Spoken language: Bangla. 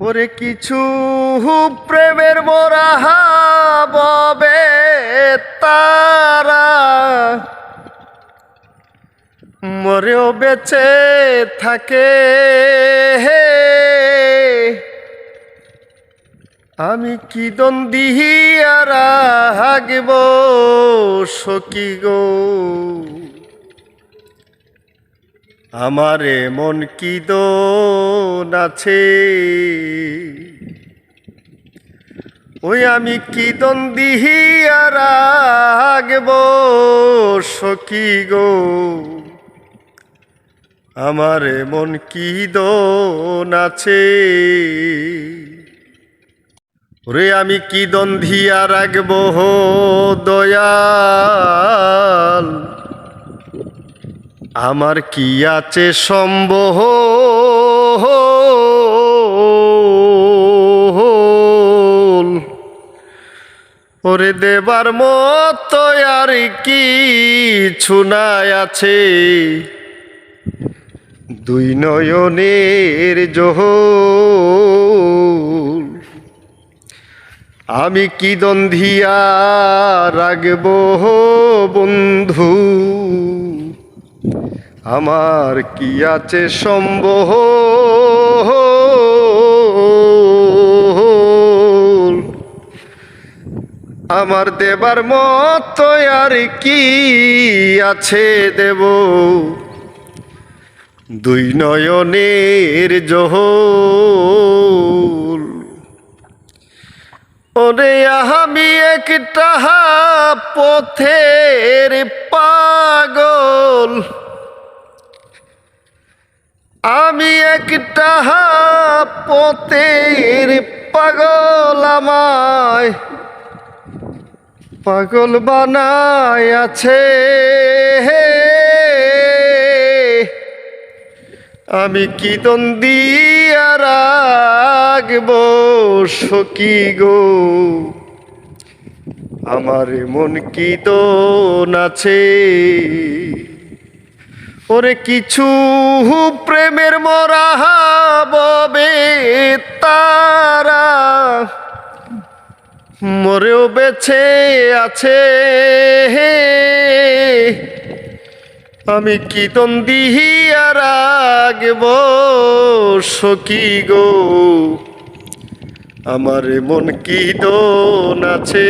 ওরে কিছু প্রেমের মোরা ববে তারা। মরেও বেঁচে থাকে। হে আমি কি দ্বন্দ্বি আর আগব সকি গো? আমার মন কি দোন আছে? ওই আমি কি দ্বন্দ্বি আর আগব সকি গো? আমার মন কি দোন আছে? ওরে আমি কি দ্বন্দ্বিয়া রাখব দয়াল। আমার কি আছে সম্বহ? ওরে দেবার মতো আর কি ছুনাই আছে। দুই নয়নের জোহর আমি কি দন্ধিয়া রাখব বন্ধু? আমার কি আছে সম্বহ? আমার দেবার মত আর কি আছে দেব? দুই নয়নের জোহর ওরে আমি একটা পথের পাগল। আমি একটা পথের পাগল আমায়। পাগল বানায় আছে। আমি কি আর রাখব সকি গো? আমার মন কি আছে? ওরে কিছু প্রেমের মরা তারা। মরেও বেছে আছে আমি কি দ্বন্দ্বি আর সকি গো? আমার মন কি আছে?